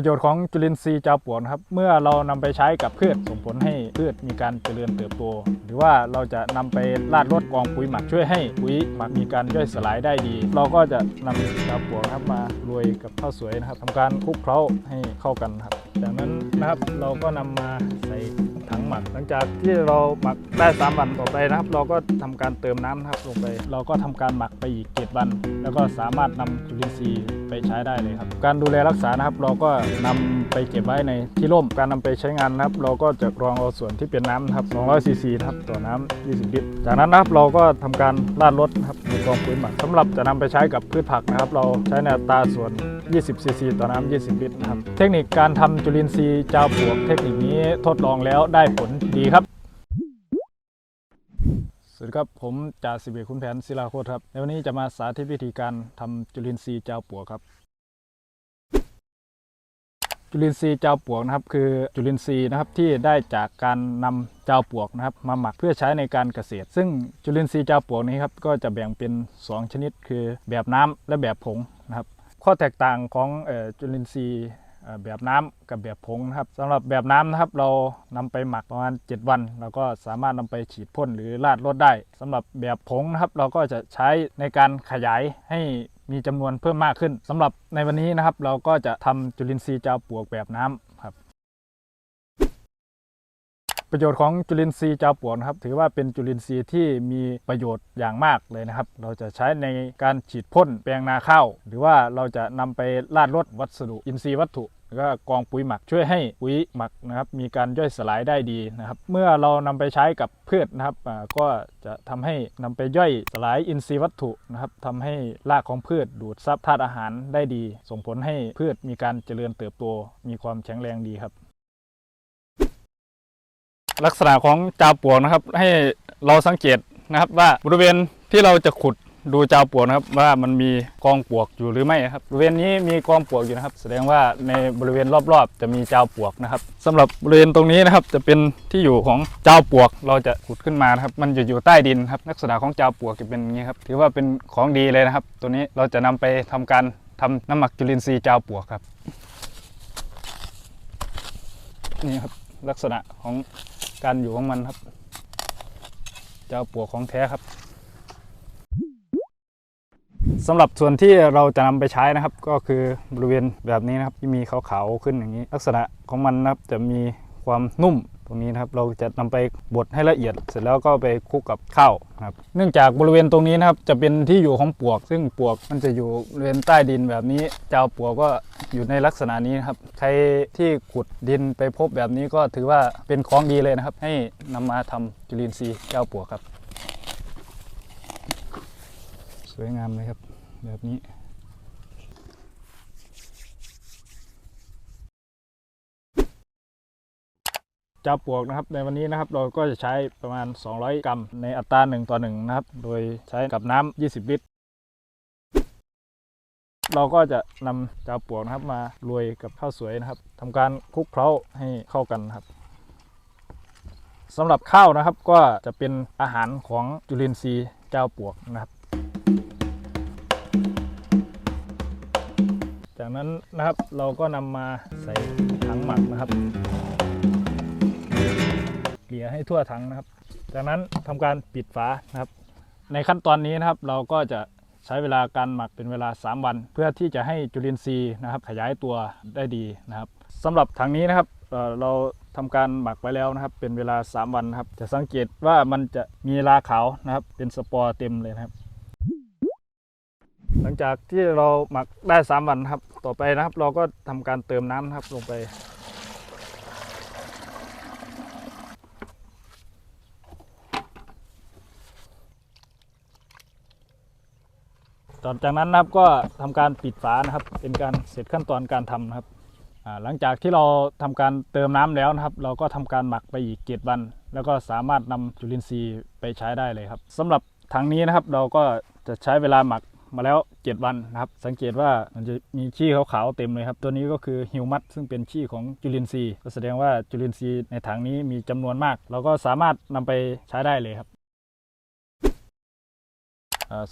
ประโยชน์ของจุลินทรีย์จาปวนะครับ เมื่อเรานำไปใช้กับพืชส่งผลให้พืชมีการเจริญเติบโต หรือว่าเราจะนำไปราดรดกองปุ๋ยหมักช่วยให้ปุ๋ยหมักมีการย่อยสลายได้ดี เราก็จะนำจาปวนะครับมาโรยกับข้าวสวยนะครับทำการคลุกเคล้าให้เข้ากันครับ จากนั้นนะครับเราก็นำมา หมัก หลังจากที่เราหมักได้ 3 วันต่อไปนะครับ เราก็ทำการเติมน้ำนะครับลงไป เราก็ทำการหมักไปอีก7วัน แล้วก็สามารถนำจุลินทรีย์ไปใช้ได้เลยครับ การดูแลรักษานะครับ เราก็นำไปเก็บไว้ในที่ร่ม การนำไปใช้งานนะครับ เราก็จะรองเอาส่วนที่เป็นน้ำนะครับ200ซีซีนะครับต่อน้ำ20 ลิตร จากนั้นนะครับเราก็ทำการราดรดนะครับในกองปุ๋ยหมักสำหรับจะนำไปใช้กับพืชผักนะครับ เราใช้ในตาส่วน 20ซีซีต่อน้ำ20 ลิตรนะครับ เทคนิคการทำจุลินทรีย์เจ้าปลวกเทคนิคนี้ทดลองแล้วได้ผลดีครับ สวัสดีครับ ผมจ่าสิบเอกคุณแผนศิลาโคตรครับ ในวันนี้จะมาสาธิตวิธีการทำจุลินทรีย์เจ้าปลวกครับ จุลินทรีย์เจ้าปลวกนะครับ คือจุลินทรีย์นะครับที่ได้จากการนำเจ้าปลวกนะครับ มาหมักเพื่อใช้ในการเกษตร ซึ่งจุลินทรีย์เจ้าปลวกนี้ครับก็จะแบ่งเป็น 2 ชนิด คือแบบน้ำและแบบผง ข้อแตกต่างของออจุลินทรีย์แบบน้ำกับแบบผงนะครับสำหรับแบบน้ำนะครับเรานำไปหมักประมาณ 7 วันเราก็สามารถนำไปฉีดพ่นหรือราดรดได้สำหรับแบบผงนะครับเราก็จะใช้ในการขยายให้มีจำนวนเพิ่มมากขึ้นสำหรับในวันนี้นะครับเราก็จะทำจุลินทรีย์เจ้าปลวกแบบน้ำ ประโยชน์ของจุลินทรีย์จ้าปวกนะครับ ถือว่าเป็นจุลินทรีย์ที่มีประโยชน์อย่างมากเลยนะครับ เราจะใช้ในการฉีดพ่นแปลงนาข้าว หรือว่าเราจะนำไปราดรดวัสดุอินทรีย์วัตถุแล้วก็กองปุ๋ยหมักช่วยให้ปุ๋ยหมักนะครับ มีการย่อยสลายได้ดีนะครับ เมื่อเรานำไปใช้กับพืชนะครับก็จะทำให้นำไปย่อยสลายอินทรีย์วัตถุนะครับทำให้รากของพืชดูดซับธาตุอาหารได้ดี ส่งผลให้พืชมีการเจริญเติบโตมีความแข็งแรงดีครับ ลักษณะของจาวปวกนะครับ ให้เราสังเกตนะครับว่าบริเวณที่เราจะขุดดูจาวปวกนะครับว่ามันมีกองปวกอยู่หรือไม่ครับบริเวณนี้มีกองปวกอยู่นะครับ แสดงว่าในบริเวณรอบๆ จะมีจาวปวกนะครับสำหรับบริเวณตรงนี้นะครับ จะเป็นที่อยู่ของจาวปวกเราจะขุดขึ้นมานะครับ มันจะอยู่ใต้ดินครับลักษณะของจาวปวกจะเป็นอย่างนี้ครับถือว่าเป็นของดีเลยนะครับ ตัวนี้เราจะนำไปทำการทำน้ำหมักจุลินทรีย์จาวปวกครับนี่ครับลักษณะของ การอยู่ของมันครับเจ้าปวกของแท้ครับสำหรับส่วนที่เราจะนำไปใช้นะครับ ก็คือบริเวณแบบนี้นะครับ ที่มีขาวๆขึ้นอย่างนี้ ลักษณะของมันนะครับจะมี ความนุ่มตรงนี้นะครับเราจะนำไปบดให้ละเอียด เสร็จแล้วก็ไปคลุกกับข้าวครับ เนื่องจากบริเวณตรงนี้นะครับจะเป็นที่อยู่ของปวก ซึ่งปวกมันจะอยู่บริเวณใต้ดินแบบนี้เจ้าปวกก็อยู่ในลักษณะนี้นครับใครที่ขุดดินไปพบแบบนี้ก็ถือว่าเป็นของดีเลยนะครับ ให้นำมาทำจุลินทรีย์เจ้าปวกครับ สวยงามเลยครับ แบบนี้ จ้าปลวกนะครับในวันนี้นะครับเราก็จะใช้ประมาณ 200 กรัม ในอัตรา1ต่อ1นะครับ โดยใช้กับน้ำ20 ลิตร เราก็จะนำเจ้าปลวกนะครับมาโรยกับข้าวสวยนะครับทำการคลุกเคล้าให้เข้ากันนะครับสำหรับข้าวนะครับก็จะเป็นอาหารของจุลินทรีย์เจ้าปลวกนะครับ จากนั้นนะครับเราก็นำมาใส่ถังหมักนะครับ เกลี่ยให้ทั่วถังนะครับ จากนั้นทำการปิดฝานะครับ ในขั้นตอนนี้นะครับเราก็จะใช้เวลาการหมักเป็นเวลา 3 วัน เพื่อที่จะให้จุลินทรีย์นะครับ ขยายตัวได้ดีนะครับสำหรับถังนี้นะครับเราทำการหมักไว้แล้วนะครับ เป็นเวลา 3 วันนะครับ จะสังเกตว่ามันจะมีราขาวนะครับ เป็นสปอร์เต็มเลยนะครับ หลังจากที่เราหมักได้ 3 วันครับ ต่อไปนะครับ เราก็ทำการเติมน้ำนะครับลงไป ต่อจากนั้นนะครับก็ทำการปิดฝานะครับ เป็นการเสร็จขั้นตอนการทำนะครับหลังจากที่เราทำการเติมน้ำแล้วนะครับ เราก็ทำการหมักไปอีกเจ็ดวัน แล้วก็สามารถนำจุลินทรีย์ไปใช้ได้เลยครับสำหรับถังนี้นะครับเราก็จะใช้เวลาหมักมาแล้ว 7 วันนะครับ สังเกตว่ามันจะมีขี้ขาวๆเต็มเลยครับ ตัวนี้ก็คือฮิวมัสซึ่งเป็นขี้ของจุลินทรีย์ก็แสดงว่าจุลินทรีย์ในถังนี้มีจำนวนมาก เราก็สามารถนำไปใช้ได้เลยครับ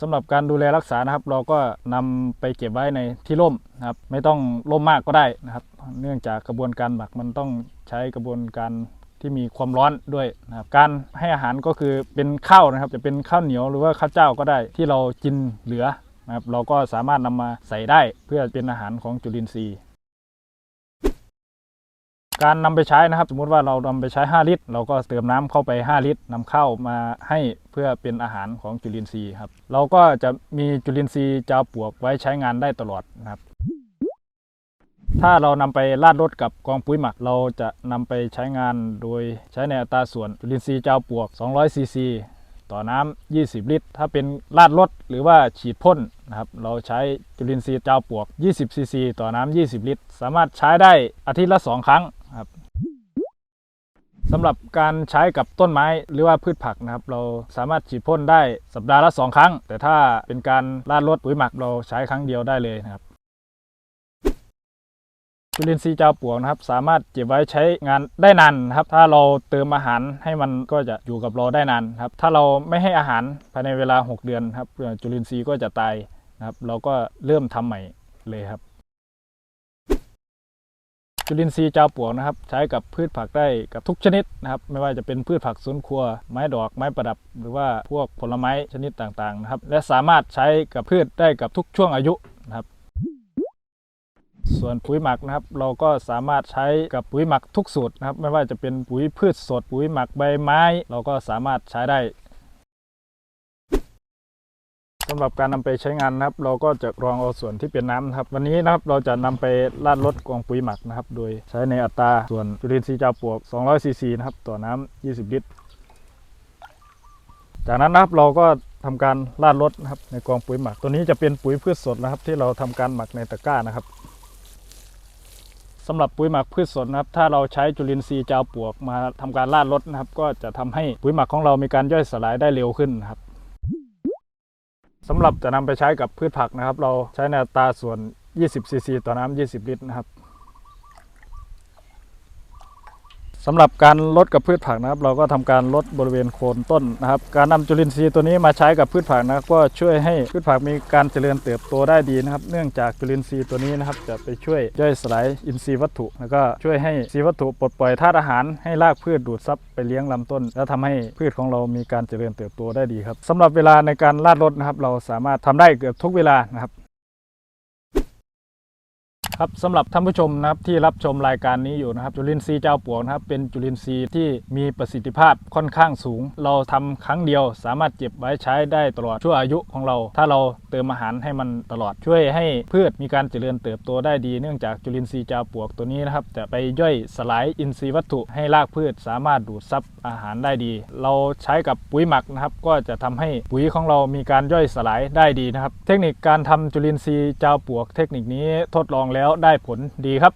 สำหรับการดูแลรักษานะครับ เราก็นำไปเก็บไว้ในที่ร่มนะครับไม่ต้องร่มมากก็ได้นะครับ เนื่องจากกระบวนการหมักมันต้องใช้กระบวนการที่มีความร้อนด้วยนะครับการให้อาหารก็คือเป็นข้าวนะครับ จะเป็นข้าวเหนียวหรือว่าข้าวเจ้าก็ได้ที่เรากินเหลือนะครับเราก็สามารถนำมาใส่ได้เพื่อเป็นอาหารของจุลินทรีย์ การนำไปใช้นะครับ สมมุติว่าเรานำไปใช้ 5 ลิตร เราก็เติมน้ำเข้าไป 5 ลิตรนำเข้ามาให้เพื่อเป็นอาหารของจุลินทรีย์ครับ เราก็จะมีจุลินทรีย์จาปลวกไว้ใช้งานได้ตลอดนะครับ ถ้าเรานำไปราดรถกับกองปุ๋ยหมัก เราจะนำไปใช้งานโดยใช้ในอัตราส่วนจุลินทรีย์จาวปลวก 200 ซีซีต่อน้ำ20 ลิตร ถ้าเป็นราดรถหรือว่าฉีดพ่นนะครับ เราใช้จุลินทรีย์เจ้าปลวก 20 ซีซีต่อน้ำ20 ลิตร สามารถใช้ได้อาทิตย์ละ 2 ครั้ง ครับสำหรับการใช้กับต้นไม้หรือว่าพืชผักนะครับ เราสามารถฉีดพ่นได้สัปดาห์ละ 2 ครั้ง แต่ถ้าเป็นการราดรถปุ๋ยหมักเราใช้ครั้งเดียวได้เลยนะครับจุลินทรีย์เจ้าปวกนะครับ สามารถเก็บไว้ใช้งานได้นานครับ ถ้าเราเติมอาหารให้มันก็จะอยู่กับเราได้นานครับ ถ้าเราไม่ให้อาหารภายในเวลา 6 เดือนครับจุลินทรีย์ก็จะตายนะครับ เราก็เริ่มทำใหม่เลยครับ จุลินทรีย์เจ้าปวกนะครับ ใช้กับพืชผักได้กับทุกชนิดนะครับ ไม่ว่าจะเป็นพืชผักสวนครัว ไม้ดอกไม้ประดับ หรือว่าพวกผลไม้ชนิดต่างๆนะครับ และสามารถใช้กับพืชได้กับทุกช่วงอายุนะครับส่วนปุ๋ยหมักนะครับ เราก็สามารถใช้กับปุ๋ยหมักทุกสูตรนะครับ ไม่ว่าจะเป็นปุ๋ยพืชสด ปุ๋ยหมักใบไม้ เราก็สามารถใช้ได้ สำหรับการนำไปใช้งานนะครับ เราก็จะรองเอาส่วนที่เป็นน้ำนะครับ วันนี้นะครับเราจะนำไปราดรดกองปุ๋ยหมักนะครับ โดยใช้ในอัตราส่วนจุลินทรีย์เจ้าปวก 200ซีซีนะครับต่อน้ำ20 ลิตร จากนั้นนะครับเราก็ทำการราดรดนะครับในกองปุ๋ยหมัก ตัวนี้จะเป็นปุ๋ยพืชสดนะครับ ที่เราทำการหมักในตะกร้านะครับสำหรับปุ๋ยหมักพืชสดนะครับ ถ้าเราใช้จุลินทรีย์จาวปวกมาทำการราดรดนะครับ ก็จะทำให้ปุ๋ยหมักของเรามีการย่อยสลายได้เร็วขึ้นนะครับ สำหรับจะนำไปใช้กับพืชผักนะครับ เราใช้ในอัตราส่วน 20 ซีซีต่อน้ำ20 ลิตรนะครับ สำหรับการลดกับพืชผักนะครับ เราก็ทำการลดบริเวณโคนต้นนะครับ การนำจุลินทรีย์ตัวนี้มาใช้กับพืชผักนะครับก็ช่วยให้พืชผักมีการเจริญเติบโตได้ดีนะครับ เนื่องจากจุลินทรีย์ตัวนี้นะครับ จะไปช่วยย่อยสลายอินทรีย์วัตถุ แล้วก็ช่วยให้อินทรีย์วัตถุปลดปล่อยธาตุอาหารให้รากพืชดูดซับไปเลี้ยงลำต้น และทำให้พืชของเรามีการเจริญเติบโตได้ดีครับสำหรับเวลาในการราดรดนะครับ เราสามารถทำได้เกือบทุกเวลานะครับ ครับสำหรับท่านผู้ชมนะครับที่รับชมรายการนี้อยู่นะครับ จุลินทรีย์เจ้าปลวกนะครับ เป็นจุลินทรีย์ที่มีประสิทธิภาพค่อนข้างสูง เราทำครั้งเดียว สามารถเก็บไว้ใช้ได้ตลอดชั่วอายุของเรา ถ้าเราเติมอาหารให้มันตลอดช่วยให้พืชมีการเจริญเติบโตได้ดี เนื่องจากจุลินทรีย์เจ้าปลวกตัวนี้นะครับจะไปย่อยสลายอินทรีย์วัตถุให้รากพืช สามารถดูดซับอาหารได้ดี เราใช้กับปุ๋ยหมักนะครับ ก็จะทำให้ปุ๋ยของเรามีการย่อยสลายได้ดีนะครับ เทคนิคการทำจุลินทรีย์เจ้าปลวก เทคนิคนี้ทดลองแล้วได้ผลดีครับ